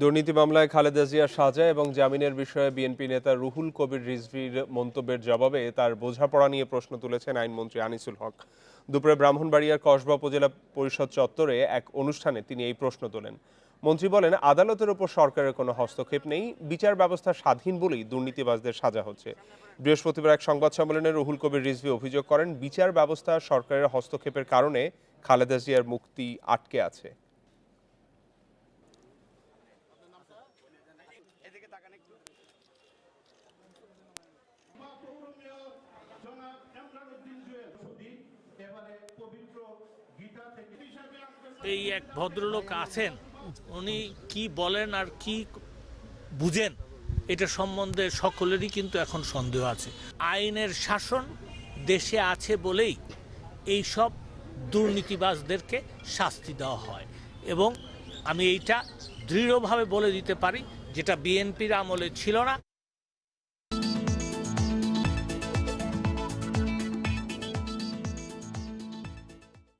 দুর্নীতি মামলায় খালেদা জিয়ার সাজা এবং জামিনের বিষয়ে বিএনপি নেতা রুহুল কবির রিজভির মন্তব্যের জবাবে তার বোঝাপড়া নিয়ে প্রশ্ন তুলেছেন আইনমন্ত্রী আনিসুল হক। দুপুরে ব্রাহ্মণবাড়িয়ার কসবা উপজেলা পরিষদ চত্বরে এক অনুষ্ঠানে তিনি এই প্রশ্ন তোলেন। মন্ত্রী বলেন, আদালতের ওপর সরকারের কোনো হস্তক্ষেপ নেই, বিচার ব্যবস্থা স্বাধীন বলেই দুর্নীতিবাজদের সাজা হচ্ছে। বৃহস্পতিবার এক সংবাদ সম্মেলনে রুহুল কবির রিজভি অভিযোগ করেন, বিচার ব্যবস্থা সরকারের হস্তক্ষেপের কারণে খালেদা জিয়ার মুক্তি আটকে আছে। এই এক ভদ্রলোক আছেন, উনি কি বলেন আর কি বুঝেন, এটা সম্বন্ধে সকলেরই কিন্তু এখন সন্দেহ আছে। আইনের শাসন দেশে আছে বলেই এই সব দুর্নীতিবাজদেরকে শাস্তি দেওয়া হয় এবং আমি এইটা দৃঢ়ভাবে বলে দিতে পারি, যেটা বিএনপির আমলে ছিল না।